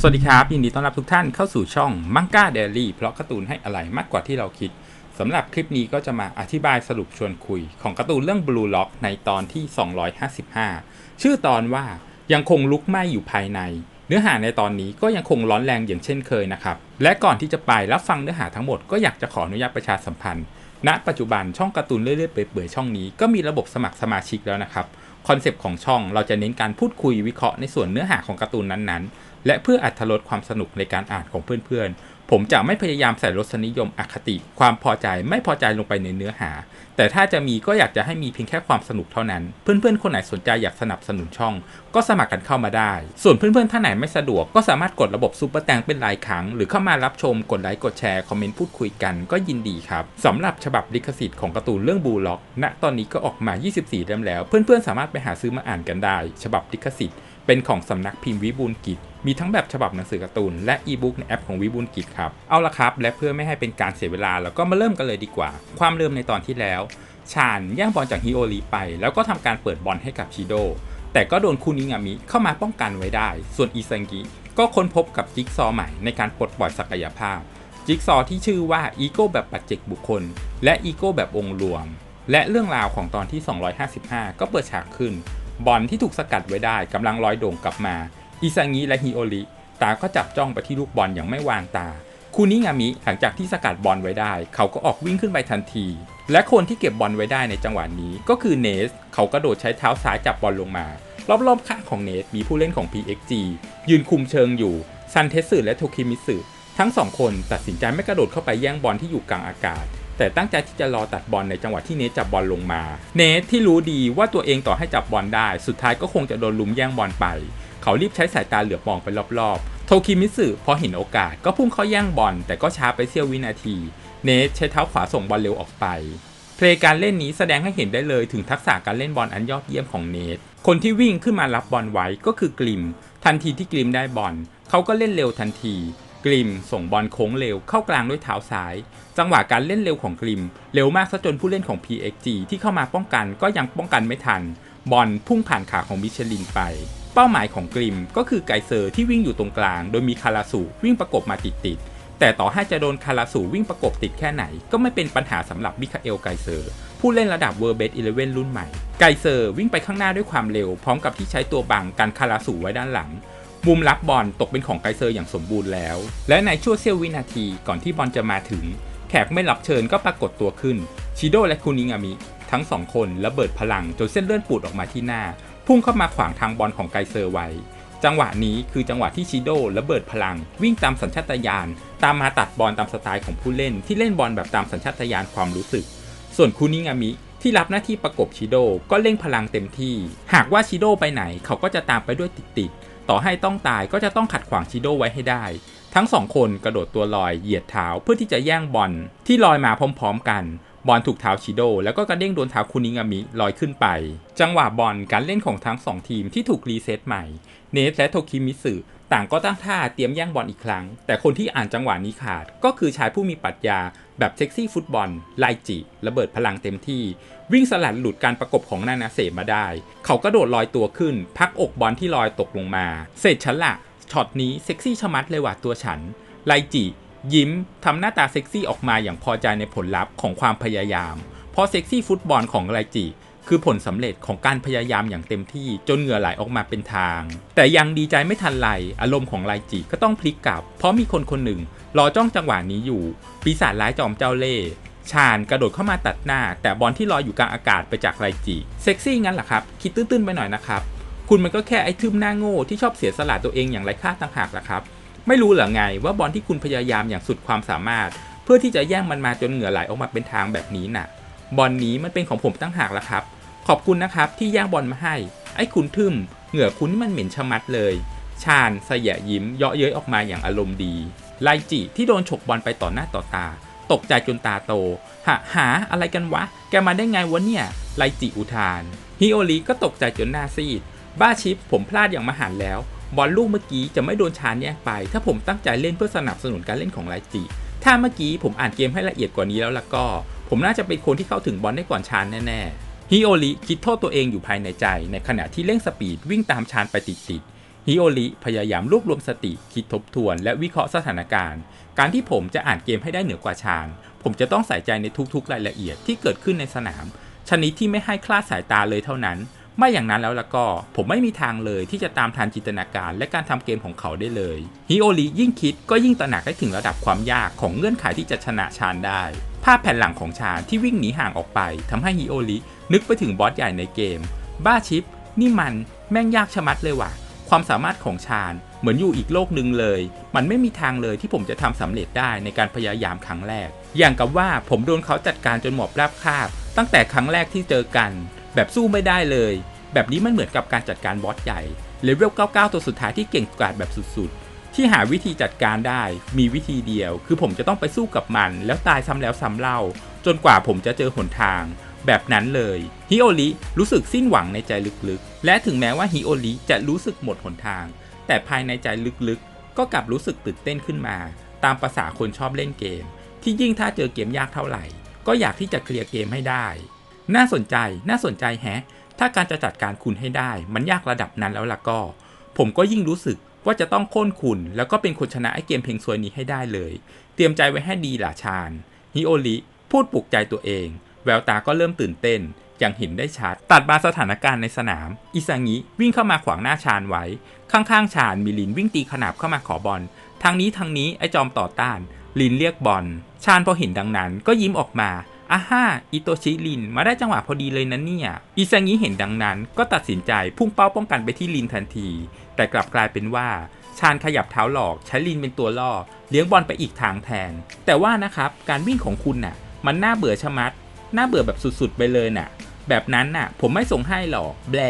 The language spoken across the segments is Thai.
สวัสดีครับ ยินดีต้อนรับทุกท่านเข้าสู่ช่องมังก้าเดลี่เพราะการ์ตูนให้อะไรมากกว่าที่เราคิดสำหรับคลิปนี้ก็จะมาอธิบายสรุปชวนคุย ของการ์ตูนเรื่อง Blue Lock ในตอนที่ 255 ชื่อตอนว่ายังคงลุกไหม้อยู่ภายใน เนื้อหาในตอนนี้ก็ยังคงร้อนแรงอย่างเช่นเคยนะครับ และก่อนที่จะไปรับฟังเนื้อหาทั้งหมดก็อยากจะขออนุญาตประชาสัมพันธ์ ณ ปัจจุบันช่องการ์ตูนเรื่อยๆเปื่อยๆช่องนี้ก็มีระบบสมัครสมาชิกแล้วนะครับคอนเซปต์ของช่องเราจะเน้นการพูดคุยวิเคราะห์ในส่วนเนื้อหาของการ์ตูนนั้นๆ และเพื่ออัธรสความสนุกในการอ่านของเพื่อนๆ ผมจะไม่พยายามใส่รสนิยมอคติ ความพอใจไม่พอใจลงไปในเนื้อหา แต่ถ้าจะมีก็อยากจะให้มีเพียงแค่ความสนุกเท่านั้น เพื่อนๆ คนไหนสนใจอยากสนับสนุนช่อง ก็สมัครกันเข้ามาได้ ส่วนเพื่อนๆ ท่านไหนไม่สะดวกก็สามารถกดระบบซูเปอร์แตงเป็นรายครั้ง หรือเข้ามารับชมกดไลค์กดแชร์คอมเมนต์พูดคุยกันก็ยินดีครับสำหรับฉบับลิขสิทธิ์ของการ์ตูนเรื่องบูล็อก ณ ตอนนี้ก็ออกมา 24 เล่มแล้ว เพื่อนๆ สามารถไปหาซื้อมาอ่านกันได้ ฉบับลิขสิทธิ์เป็นของสำนักพิมพ์วิบูลกิจ มีทั้งแบบฉบับหนังสือการ์ตูนและอีบุ๊กในแอปของวิบูลกิจครับ เอาละครับ และเพื่อไม่ให้เป็นการเสียเวลาเราก็มาเริ่มกันเลยดีกว่า ความเริ่มในตอนที่แล้วชาญย่างบอลจากฮิโอริไป แล้วก็ทำการเปิดบอลให้กับชิโด แต่ก็โดนคุนิงามิเข้ามาป้องกันไว้ได้ ส่วนอิซังกิก็ค้นพบกับจิ๊กซอใหม่ในการปลดปล่อยศักยภาพ จิ๊กซอที่ชื่อว่าอีโก้แบบปัจเจกบุคคล และอีโก้แบบองค์รวม และเรื่องราวของตอนที่ 255 ก็เปิดฉากขึ้น บอลที่ถูกสกัดไว้ได้กำลังลอยโด่งกลับมา อิซางิและฮิโอริตาก็จับจ้องไปที่ลูกบอลอย่างไม่วางตาคูนิงามิหลังจากที่สกัดบอลไว้ได้ เขาก็ออกวิ่งขึ้นไปทันที และคนที่เก็บบอลไว้ได้ในจังหวะนี้ก็คือเนส เขากระโดดใช้เท้าซ้ายจับบอลลงมา รอบๆข้างของเนสมีผู้เล่นของ PXG ยืนคุมเชิงอยู่ ซันเทสึและโทคิมิสึทั้งสองคนตัดสินใจไม่กระโดดเข้าไปแย่งบอลที่อยู่กลางอากาศ แต่ตั้งใจที่จะรอตัดบอลในจังหวะที่เนทจับบอลลงมา เนทที่รู้ดีว่าตัวเองต่อให้จับบอลได้ สุดท้ายก็คงจะโดนลุมแย่งบอลไป เขารีบใช้สายตาเหลือบมองไปรอบๆ โทคิมิสึพอเห็นโอกาสก็พุ่งเข้าแย่งบอลแต่ก็ช้าไปเสี้ยววินาที เนทใช้เท้าขวาส่งบอลเร็วออกไป เพลงการเล่นนี้แสดงให้เห็นได้เลยถึงทักษะการเล่นบอลอันยอดเยี่ยมของเนท คนที่วิ่งขึ้นมารับบอลไว้ก็คือกลิม ทันทีที่กลิมได้บอลเขาก็เล่นเร็วทันทีกลิมส่งบอลโค้งเร็วเข้ากลางด้วยเท้าซ้าย จังหวะการเล่นเร็วของกลิม เร็วมากซะจนผู้เล่นของ PXG ที่เข้ามาป้องกันก็ยังป้องกันไม่ทัน บอลพุ่งผ่านขาของมิเชลินไปเป้าหมายของกลิมก็คือไกเซอร์ที่วิ่งอยู่ตรงกลาง โดยมีคาราสุวิ่งประกบมาติดๆแต่ต่อให้จะโดนคาราสุวิ่งประกบติดแค่ไหน ก็ไม่เป็นปัญหาสำหรับมิคาเอลไกเซอร์ผู้เล่นระดับเวอร์เบสอีเลเว่นรุ่นใหม่ ไกเซอร์วิ่งไปข้างหน้าด้วยความเร็ว พร้อมกับที่ใช้ตัวบังกันคาราสุไว้ด้านหลังมุมรับบอลตกเป็นของไกเซอร์อย่างสมบูรณ์แล้ว และในช่วงเสี้ยววินาทีก่อนที่บอลจะมาถึง แขกไม่รับเชิญก็ปรากฏตัวขึ้นชิโดและคุนิงามิทั้งสองคนระเบิดพลังจนเส้นเลือดปูดออกมาที่หน้า พุ่งเข้ามาขวางทางบอลของไกเซอร์ไว้ จังหวะนี้คือจังหวะที่ชิโดระเบิดพลัง วิ่งตามสัญชาตญาณตามมาตัดบอลตามสไตล์ของผู้เล่น ที่เล่นบอลแบบตามสัญชาตญาณความรู้สึก ส่วนคุนิงามิที่รับหน้าที่ประกบชิโดก็เร่งพลังเต็มที่ หากว่าชิโดไปไหนเขาก็จะตามไปด้วยติดๆ ต่อให้ต้องตายก็จะต้องขัดขวางชิโดไว้ให้ได้ ทั้งสองคนกระโดดตัวลอยเหยียดเท้าเพื่อที่จะแย่งบอลที่ลอยมาพร้อม ๆ กัน บอลถูกเท้าชิโด แล้วก็กระเด้งโดนเท้าคุนิงามิลอยขึ้นไป จังหวะบอลการเล่นของทั้งสองทีมที่ถูกรีเซ็ตใหม่ เนสและโทคิมิสึต่างก็ตั้งท่าเตรียมแย่งบอลอีกครั้ง แต่คนที่อ่านจังหวะนี้ขาด ก็คือชายผู้มีปรัชญา แบบเซ็กซี่ฟุตบอล ไลจิ ระเบิดพลังเต็มที่ วิ่งสลัดหลุดการประกบของนานาเซมาได้ เขากระโดดลอยตัวขึ้น พักอกบอลที่ลอยตกลงมา เสร็จฉันละช็อตนี้เซ็กซี่ชะมัดเลยว่ะตัวฉัน ไลจิ ยิ้มทำหน้าตาเซ็กซี่ออกมาอย่างพอใจในผลลัพธ์ของความพยายาม เพราะเซ็กซี่ฟุตบอลของไลจิคือผลสำเร็จของการพยายามอย่างเต็มที่จนเหงื่อไหลออกมาเป็นทาง แต่ยังดีใจไม่ทันไรอารมณ์ของไลจิก็ต้องพลิกกลับ เพราะมีคนคนหนึ่ง รอจ้องจังหวะนี้อยู่ ปีศาจร้ายจอมเจ้าเล่ห์ชาญกระโดดเข้ามาตัดหน้า แต่บอลที่ลอยอยู่กลางอากาศไปจากไลจิเซ็กซี่งั้นเหรอครับ คิดตื้นๆไปหน่อยนะครับ คุณมันก็แค่ไอ้ทึมหน้าโง่ที่ชอบเสียสละตัวเองอย่างไร้ค่าต่างหากล่ะครับ ไม่รู้เหรอไงว่าบอลที่คุณพยายามอย่างสุดความสามารถ เพื่อที่จะแย่งมันมาจนเหงื่อไหลออกมาเป็นทางแบบนี้น่ะ บอลนี้มันเป็นของผมตั้งหากล่ะครับ ขอบคุณนะครับที่แย่งบอลมาให้ ไอ้คุณทึมเหงื่อคุณนี่มันเหม็นชะมัดเลย ชาญสยะยิ้ม เยาะเย้ยออกมาอย่างอารมณ์ดีไลจิที่โดนฉกบอลไปต่อหน้าต่อตา ตกใจจนตาโต หาหาอะไรกันวะ แกมาได้ไงวะเนี่ยไลจิอุทานฮิโอริก็ตกใจจนหน้าซีด บ้าชิปผมพลาดอย่างมหันแล้ว บอลลูกเมื่อกี้จะไม่โดนชานแย่งไป ถ้าผมตั้งใจเล่นเพื่อสนับสนุนการเล่นของไลจิ ถ้าเมื่อกี้ผมอ่านเกมให้ละเอียดกว่านี้แล้วล่ะก็ ผมน่าจะเป็นคนที่เข้าถึงบอลได้ก่อนชานแน่ๆฮิโอริคิดโทษตัวเองอยู่ภายในใจ ในขณะที่เร่งสปีดวิ่งตามชานไปติดๆฮิโอริพยายามรวบรวมสติคิดทบทวน และวิเคราะห์สถานการณ์ การที่ผมจะอ่านเกมให้ได้เหนือกว่าชาญผมจะต้องใส่ใจในทุกๆรายละเอียดที่เกิดขึ้นในสนาม ชนิดที่ไม่ให้คลาดสายตาเลยเท่านั้น ไม่อย่างนั้นแล้วละก็ผมไม่มีทางเลยที่จะตามทันจินตนาการและการทำเกมของเขาได้เลยฮิโอริยิ่งคิดก็ยิ่งตระหนักได้ถึงระดับความยากของเงื่อนไขที่จะชนะชานได้ ภาพแผ่นหลังของชานที่วิ่งหนีห่างออกไปทำให้ฮิโอรินึกไปถึงบอสใหญ่ในเกม บ้าชิป นี่มันแม่งยากชะมัดเลยว่ะ ความสามารถของชาญเหมือนอยู่อีกโลกหนึ่งเลย มันไม่มีทางเลยที่ผมจะทำสำเร็จได้ในการพยายามครั้งแรก อย่างกับว่าผมโดนเขาจัดการจนหมอบราบคาบ ตั้งแต่ครั้งแรกที่เจอกัน แบบสู้ไม่ได้เลย แบบนี้มันเหมือนกับการจัดการบอสใหญ่เลเวล 99 ตัวสุดท้ายที่เก่งกาจแบบสุดๆ ที่หาวิธีจัดการได้มีวิธีเดียว คือผมจะต้องไปสู้กับมัน แล้วตายซ้ำแล้วซ้ำเล่า จนกว่าผมจะเจอหนทาง แบบนั้นเลยฮิโอริรู้สึกสิ้นหวังในใจลึกๆ และถึงแม้ว่าฮิโอริจะรู้สึกหมดหนทาง แต่ภายในใจลึกๆ ก็กลับรู้สึกตื่นเต้นขึ้นมา ตามประษาคนชอบเล่นเกม ที่ยิ่งถ้าเจอเกมยากเท่าไหร่ ก็อยากที่จะเคลียร์เกมให้ได้ น่าสนใจ น่าสนใจแฮะ ถ้าการจะจัดการคุณให้ได้ มันยากระดับนั้นแล้วล่ะก็ ผมก็ยิ่งรู้สึกว่าจะต้องโค่นคุณ แล้วก็เป็นคนชนะไอเกมเพลงซวยนี้ให้ได้เลย เตรียมใจไว้ให้ดีล่ะชาญฮิโอริพูดปลุกใจตัวเอง แววตาก็เริ่มตื่นเต้น อย่างเห็นได้ชัด ตัดมาสถานการณ์ในสนาม อิซางิวิ่งเข้ามาขวางหน้าชาญไว้ ข้างๆ ชาญมีลินวิ่งตีขนาบเข้ามาขอบอล ทางนี้ทางนี้ไอจอมต่อต้าน ลินเรียกบอล ชาญพอเห็นดังนั้นก็ยิ้มออกมา อาฮ่าอิโตชิลิน มาได้จังหวะพอดีเลยนะเนี่ยอิซางิเห็นดังนั้นก็ตัดสินใจพุ่งเป้าป้องกันไปที่ลินทันที แต่กลับกลายเป็นว่าชาญขยับเท้าหลอกใช้ลินเป็นตัวล่อ เลี้ยงบอลไปอีกทางแทน แต่ว่านะครับการวิ่งของคุณน่ะ มันน่าเบื่อชะมัด น่าเบื่อแบบสุดๆไปเลยน่ะ แบบนั้นน่ะ ผมไม่ส่งให้หรอกแบล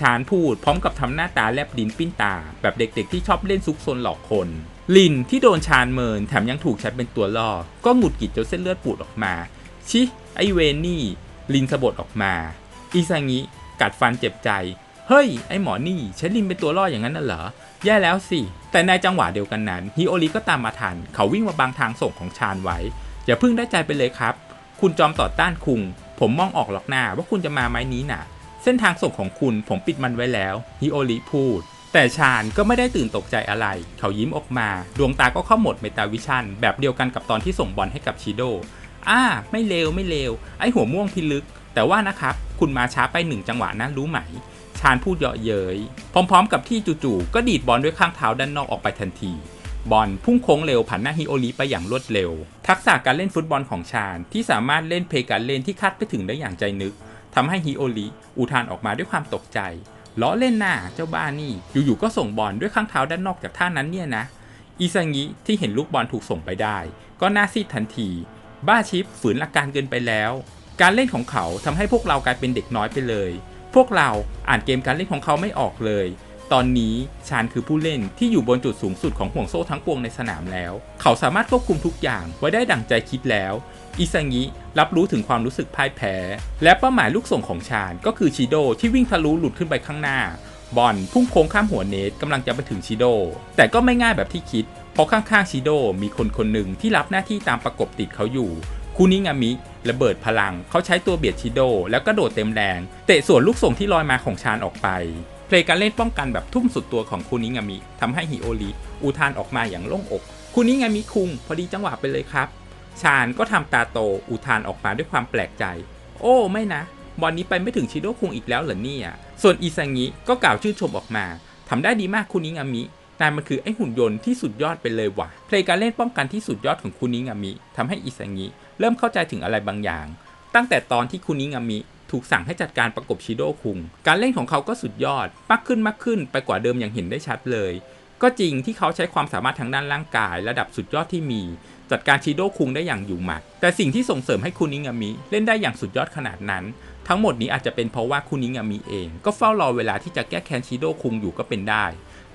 ชาญพูดพร้อมกับทำหน้าตาแลบลิ้นปิ้นตา แบบเด็กๆที่ชอบเล่นซุกซนหลอกคน ลินที่โดนชาญเมินแถมยังถูกใช้เป็นตัวล่อ ก็หงุดหงิดจนเส้นเลือดปูดออกมา ชิไอเวนนี่ลินสะบดออกมาอิซางิกัดฟันเจ็บใจ เฮ้ย ไอหมอนี่ใช้ลินเป็นตัวล่ออย่างนั้นน่ะเหรอ แย่แล้วสิ แต่ในจังหวะเดียวกันนั้นฮิโอริก็ตามมาทัน เขาวิ่งมาบังทางส่งของชาญไว้ อย่าพิ่งได้ใจไปเลยครับ คุณจอมต่อต้านคุง ผมมองออกหรอกหน้าว่าคุณจะมาไม้นี้น่ะ เส้นทางส่งของคุณผมปิดมันไว้แล้วฮิโอริพูด แต่ชาญก็ไม่ได้ตื่นตกใจอะไร เขายิ้มออกมา ดวงตาก็เข้าหมดเมตาวิชันแบบเดียวกันกับตอนที่ส่งบอลให้กับชิโด อ่า ไม่เลวไม่เลวไอหัวม่วงพิลึก แต่ว่านะครับ คุณมาช้าไปหนึ่งจังหวะนะรู้ไหม ชาญพูดเยาะเย้ยพร้อม ๆ กับที่จู่ๆก็ดีดบอลด้วยข้างเท้าด้านนอกออกไปทันทีบอลพุ่งโค้งเร็วผ่านหน้าฮิโอริไปอย่างรวดเร็ว ทักษะการเล่นฟุตบอลของชาญที่สามารถเล่นเพลการเล่นที่คาดไปถึงได้อย่างใจนึกทำให้ฮิโอริอุทานออกมาด้วยความตกใจล้อเล่นหน้าเจ้าบ้านี่ อยู่ๆก็ส่งบอลด้วยข้างเท้าด้านนอกจากท่านั้นเนี่ยนะ อิซางิที่เห็นลูกบอลถูกส่งไปได้ ก็หน้าซีดทันที บ้าชิปฝืนหลักการเกินไปแล้ว การเล่นของเขาทำให้พวกเรากลายเป็นเด็กน้อยไปเลย พวกเราอ่านเกมการเล่นของเขาไม่ออกเลย ตอนนี้ชานคือผู้เล่นที่อยู่บนจุดสูงสุดของห่วงโซ่ทั้งปวงในสนามแล้ว เขาสามารถควบคุมทุกอย่างไว้ได้ดั่งใจคิดแล้วอิซางิรับรู้ถึงความรู้สึกพ่ายแพ้ และเป้าหมายลูกส่งของชาญก็คือชิโดที่วิ่งทะลุหลุดขึ้นไปข้างหน้า บอลพุ่งโค้งข้ามหัวเนทกำลังจะไปถึงชิโด แต่ก็ไม่ง่ายแบบที่คิด พราะข้างๆชิโดมีคนคนหนึ่งที่รับหน้าที่ตามประกบติดเขาอยู่คูนิงามิระเบิดพลัง เขาใช้ตัวเบียดชิโด แล้วก็โดดเต็มแรง เตะส่วนลูกส่งที่ลอยมาของชานออกไป เพลย์การเล่นป้องกันแบบทุ่มสุดตัวของคูนิงามิทำให้ฮิโอริอุทานออกมาอย่างโล่งอกคูนิงามิคุงพอดีจังหวะไปเลยครับ ชาญก็ทำตาโตอุทานออกมาด้วยความแปลกใจ โอ้ไม่นะ บอลนี้ไปไม่ถึงชิโดคุงอีกแล้วเหรอเนี่ย ส่วนอิซางิก็กล่าวชื่นชมออกมาทำได้ดีมากคุนิงามิ นายมันคือไอหุ่นยนต์ที่สุดยอดไปเลยว่ะ เพลย์การเล่นป้องกันที่สุดยอดของคุนิงามิทำให้อิซางิเริ่มเข้าใจถึงอะไรบางอย่าง ตั้งแต่ตอนที่คุนิงามิถูกสั่งให้จัดการประกบชิโดคุง การเล่นของเขาก็สุดยอด มากขึ้นมากขึ้นไปกว่าเดิมอย่างเห็นได้ชัดเลย ก็จริงที่เขาใช้ความสามารถทางด้านร่างกาย ระดับสุดยอดที่มี จัดการชิโดคุงได้อย่างอยู่หมัด แต่สิ่งที่ส่งเสริมให้คุนิงามิเล่นได้อย่างสุดยอดขนาดนั้น ทั้งหมดนี้อาจจะเป็นเพราะว่าคุนิงามิเอง ก็เฝ้ารอเวลาที่จะแก้แค้นชิโดคุงอยู่ก็เป็นได้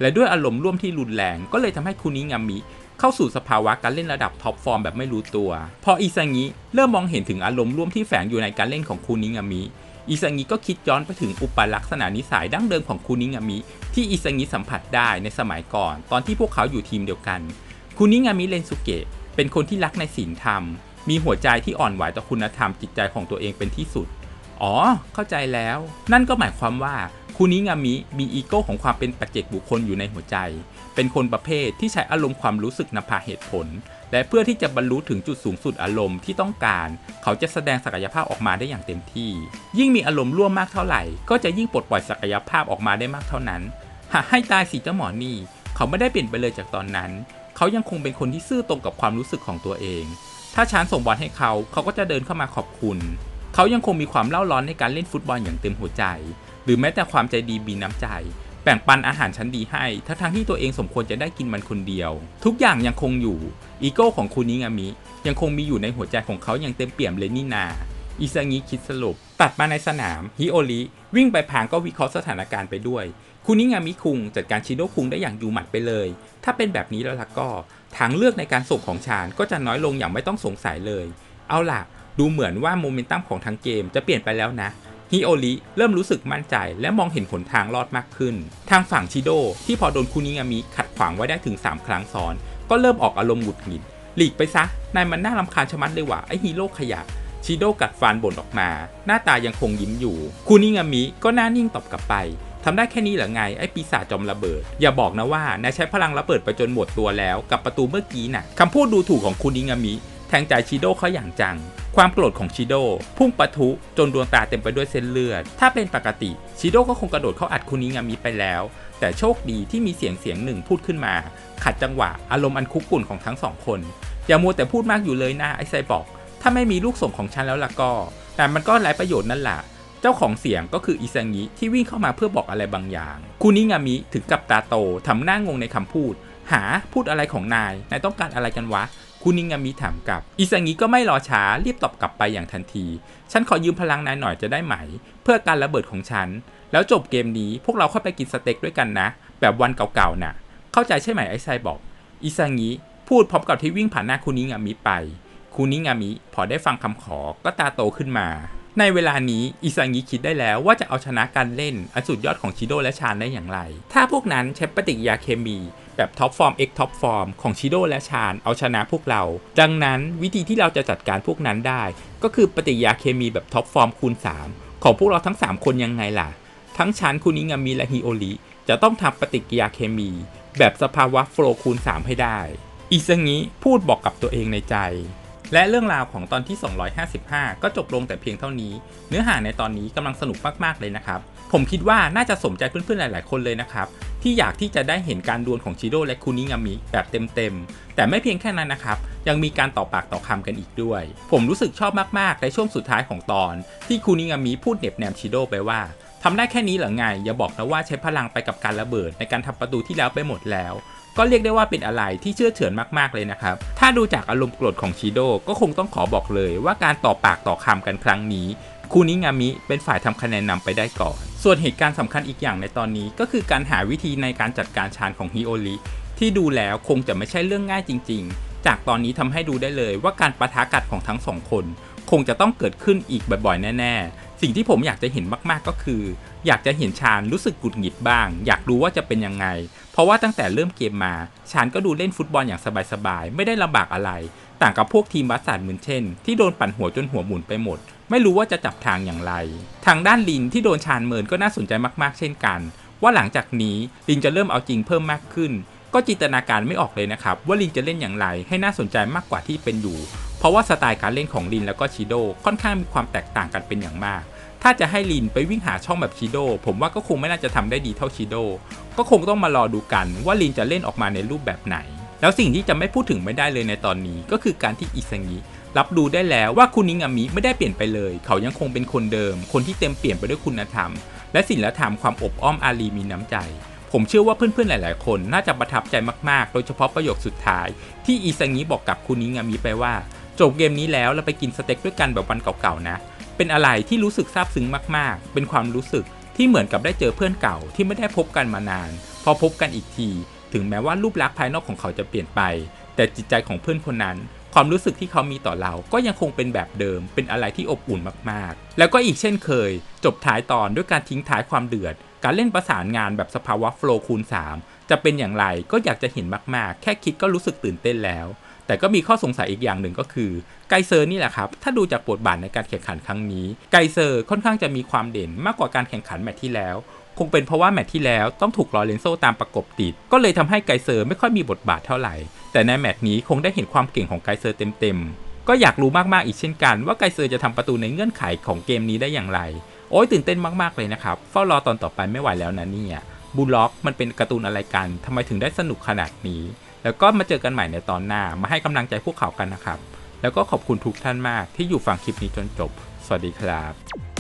และด้วยอารมณ์ร่วมที่รุนแรง ก็เลยทำให้คุนิงามิเข้าสู่สภาวะการเล่นระดับท็อปฟอร์มแบบไม่รู้ตัว พออิซางิเริ่มมองเห็นถึงอารมณ์ร่วมที่แฝงอยู่ในการเล่นของคุนิงามิอิซางิก็คิดย้อนไปถึงอุปลักษณะนิสัยดั้งเดิมของคุนิงามิที่อิซางิสัมผัสได้ในสมัยก่อน ตอนที่พวกเขาอยู่ทีมเดียวกัน คุนิงามิเรนสุเกะเป็นคนที่รักในศีลธรรม มีหัวใจที่อ่อนไหวต่อคุณธรรมจิตใจของตัวเองเป็นที่สุด อ๋อ เข้าใจแล้ว นั่นก็หมายความว่า คูนิงามิมีอีโก้ของความเป็นปัจเจกบุคคลอยู่ในหัวใจ เป็นคนประเภทที่ใช้อารมณ์ความรู้สึกนำพาเหตุผล และเพื่อที่จะบรรลุถึงจุดสูงสุดอารมณ์ที่ต้องการ เขาจะแสดงศักยภาพออกมาได้อย่างเต็มที่ ยิ่งมีอารมณ์ร่วมมากเท่าไหร่ ก็จะยิ่งปลดปล่อยศักยภาพออกมาได้มากเท่านั้น หากให้ตายสิเจ้าหมอนี่ เขาไม่ได้เปลี่ยนไปเลยจากตอนนั้น เขายังคงเป็นคนที่ซื่อตรงกับความรู้สึกของตัวเอง ถ้าชานส่งบอลให้เขา เขาก็จะเดินเข้ามาขอบคุณ เขายังคงมีความเล่าร้อนในการเล่นฟุตบอลอย่างเต็มหัวใจ หรือแม้แต่ความใจดีมีน้ำใจ แบ่งปันอาหารชั้นดีให้ ทั้งทั้งที่ตัวเองสมควรจะได้กินมันคนเดียว ทุกอย่างยังคงอยู่ อีโก้ของคุนิงามิ ยังคงมีอยู่ในหัวใจของเขาอย่างเต็มเปี่ยมเลยนี่นาอิซางิคิดสรุป ตัดมาในสนาม ฮิโอริวิ่งไปพางก็วิเคราะห์สถานการณ์ไปด้วย คุนิงามิคุงจัดการชิโดคุงได้อย่างอยู่หมัดไปเลย ถ้าเป็นแบบนี้แล้วล่ะก็ ทางเลือกในการส่งของชาญก็จะน้อยลงอย่างไม่ต้องสงสัยเลย เอาล่ะ ดูเหมือนว่าโมเมนตัมของทั้งเกมจะเปลี่ยนไปแล้วนะ ฮิโอริเริ่มรู้สึกมั่นใจและมองเห็นหนทางรอดมากขึ้น ทางฝั่งชิโดที่พอโดนคุนิงามิขัดขวางไว้ได้ถึง 3 ครั้งซ้อน ก็เริ่มออกอารมณ์หงุดหงิด หลีกไปซะ นายมันน่ารำคาญชะมัดเลยว่ะไอฮีโร่ขยะชิโดกัดฟันบ่นออกมา หน้าตายังคงยิ้มอยู่ คุนิงามิก็หน้านิ่งตอบกลับไปทำได้แค่นี้เหรอไงไอ้ปีศาจจอมระเบิด อย่าบอกนะว่านายใช้พลังระเบิดไปจนหมดตัวแล้ว กับประตูเมื่อกี้น่ะคำพูดดูถูกของคุนิงามิ ทงใจชิโดเขาอย่างจัง ความโกรธของชิโดพุ่งปะทุจนดวงตาเต็มไปด้วยเส้นเลือด ถ้าเป็นปกติชิโดก็คงกระโดดเข้าอัดคุนิงามิไปแล้ว แต่โชคดีที่มีเสียงเสียงหนึ่งพูดขึ้นมา ขัดจังหวะอารมณ์อันคุกกุ่นของทั้งสองคน อย่ามัวแต่พูดมากอยู่เลยนะไอ้ไซบอก ถ้าไม่มีลูกส่งของฉันแล้วล่ะก็ แต่มันก็ไร้ประโยชน์นั่นแหละเจ้าของเสียงก็คืออิซางิที่วิ่งเข้ามาเพื่อบอกอะไรบางอย่าง คุนิงามิถึงกับตาโตทำหน้างงในคำพูด หาพูดอะไรของนาย นายต้องการอะไรกันวะ คุนิงามิถามกลับ อิซางิก็ไม่รอช้ารีบตอบกลับไปอย่างทันที ฉันขอยืมพลังนายหน่อยจะได้ไหม เพื่อการระเบิดของฉัน แล้วจบเกมนี้พวกเราค่อยไปกินสเต็กด้วยกันนะ แบบวันเก่าๆน่ะ เข้าใจใช่ไหมไอ้ไซบอก อิซางิพูดพร้อมกับที่วิ่งผ่านหน้าคุนิงามิไป คุนิงามิพอได้ฟังคำขอก็ตาโตขึ้นมา ในเวลานี้อิซางิคิดได้แล้วว่าจะเอาชนะการเล่นอันสุดยอดของชิโดและชานได้อย่างไร ถ้าพวกนั้นใช้ปฏิกิริยาเคมี แบบท็อปฟอร์ม X ท็อปฟอร์มของชิโดและชานเอาชนะพวกเรา ดังนั้นวิธีที่เราจะจัดการพวกนั้นได้ ก็คือปฏิกิริยาเคมีแบบท็อปฟอร์มคูณ 3 ของพวกเราทั้ง 3 คนยังไงล่ะ ทั้งชานคุนิงามิและฮิโอริจะต้องทำปฏิกิริยาเคมี แบบสภาวะโฟลคูณ 3 ให้ได้อิซางิพูดบอกกับตัวเองในใจ และเรื่องราวของตอนที่ 255 ก็จบลงแต่เพียงเท่านี้ เนื้อหาในตอนนี้กำลังสนุกมากๆเลยนะครับ ผมคิดว่าน่าจะสมใจเพื่อนๆหลายๆคนเลยนะครับ ที่อยากที่จะได้เห็นการดวลของชิโดและคุนิงามิแบบเต็มๆ แต่ไม่เพียงแค่นั้นนะครับ ยังมีการต่อปากต่อคำกันอีกด้วย ผมรู้สึกชอบมากๆในช่วงสุดท้ายของตอน ที่คุนิงามิพูดเหน็บแนมชิโดไปว่า ทำได้แค่นี้เหรอไง อย่าบอกนะว่าใช้พลังไปกับการระเบิดในการทำประตูที่แล้วไปหมดแล้ว ก็เรียกได้ว่าเป็นอะไรที่เชื่อเฉือนมากๆเลยนะครับ ถ้าดูจากอารมณ์โกรธของชิโดก็คงต้องขอบอกเลยว่าการต่อปากต่อคำกันครั้งนี้คูนิงามิเป็นฝ่ายทำคะแนนนำไปได้ก่อน ส่วนเหตุการณ์สำคัญอีกอย่างในตอนนี้ ก็คือการหาวิธีในการจัดการชานของฮิโอริที่ดูแล้วคงจะไม่ใช่เรื่องง่ายจริง ๆ จากตอนนี้ทำให้ดูได้เลยว่าการประทะกัดของทั้งสองคน คงจะต้องเกิดขึ้นอีกบ่อยๆ แน่ๆ สิ่งที่ผมอยากจะเห็นมาก ๆ ก็คือ อยากจะเห็นชาญรู้สึกกุดหงิดบ้าง อยากรู้ว่าจะเป็นยังไง เพราะว่าตั้งแต่เริ่มเกมมา ชาญก็ดูเล่นฟุตบอลอย่างสบาย ๆ ไม่ได้ลำบากอะไร ต่างกับพวกทีมบัสสันเหมือนเช่น ที่โดนปั่นหัวจนหัวหมุนไปหมด ไม่รู้ว่าจะจับทางอย่างไร ทางด้านลินที่โดนชาญเมินก็น่าสนใจมาก ๆ เช่นกัน ว่าหลังจากนี้ลินจะเริ่มเอาจริงเพิ่มมากขึ้น ก็จินตนาการไม่ออกเลยนะครับว่าลินจะเล่นอย่างไร ให้น่าสนใจมากกว่าที่เป็นอยู่เพราะว่าสไตล์การเล่นของลินแล้วก็ชิโดค่อนข้างมีความแตกต่างกันเป็นอย่างมาก ถ้าจะให้ลินไปวิ่งหาช่องแบบชิโดผมว่าก็คงไม่น่าจะทำได้ดีเท่าชิโดก็คงต้องมารอดูกันว่าลินจะเล่นออกมาในรูปแบบไหน แล้วสิ่งที่จะไม่พูดถึงไม่ได้เลยในตอนนี้ก็คือการที่อิซางิรับรู้ได้แล้วว่าคุณนิงามิไม่ได้เปลี่ยนไปเลย เขายังคงเป็นคนเดิม คนที่เต็มเปลี่ยนไปด้วยคุณธรรม และศีลธรรมความอบอ้อมอารีมีน้ำใจ ผมเชื่อว่าเพื่อนๆหลาย ๆ คนน่าจะประทับใจมากๆ โดยเฉพาะประโยคสุดท้าย ที่อิซางิบอกกับคุณนิงามิไปว่าจบเกมนี้แล้วเราไปกินสเต็กด้วยกันแบบวันเก่าๆนะ เป็นอะไรที่รู้สึกซาบซึ้งมากๆ เป็นความรู้สึกที่เหมือนกับได้เจอเพื่อนเก่าที่ไม่ได้พบกันมานาน พอพบกันอีกที ถึงแม้ว่ารูปลักษณ์ภายนอกของเขาจะเปลี่ยนไป แต่จิตใจของเพื่อนคนนั้น ความรู้สึกที่เขามีต่อเรา ก็ยังคงเป็นแบบเดิม เป็นอะไรที่อบอุ่นมากๆ แล้วก็อีกเช่นเคย จบท้ายตอนด้วยการทิ้งท้ายความเดือด การเล่นประสานงานแบบสภาวะโฟล์คูณ 3 จะเป็นอย่างไรก็อยากจะเห็นมากๆ แค่คิดก็รู้สึกตื่นเต้นแล้ว แต่ก็มีข้อสงสัยอีกอย่างหนึ่งก็คือไกเซอร์นี่แหละครับ ถ้าดูจากบทบาทในการแข่งขันครั้งนี้ ไกเซอร์ค่อนข้างจะมีความเด่นมากกว่าการแข่งขันแมตช์ที่แล้ว คงเป็นเพราะว่าแมตช์ที่แล้วต้องถูกลอเรนโซตามประกบติด ก็เลยทำให้ไกเซอร์ไม่ค่อยมีบทบาทเท่าไหร่ แต่ในแมตช์นี้คงได้เห็นความเก่งของไกเซอร์เต็มๆ ก็อยากรู้มากๆอีกเช่นกัน ว่าไกเซอร์จะทำประตูในเงื่อนไขของเกมนี้ได้อย่างไร โอ้ยตื่นเต้นมากๆเลยนะครับ เฝ้ารอตอนต่อไปไม่ไหวแล้วนะเนี่ยบูล็อกมันเป็นการ์ตูนอะไรกันทำไมถึงได้สนุกขนาดนี้ แล้วก็มาเจอกันใหม่ในตอนหน้ามาให้กำลังใจพวกเขากันนะครับ แล้วก็ขอบคุณทุกท่านมากที่อยู่ฟังคลิปนี้จนจบ สวัสดีครับ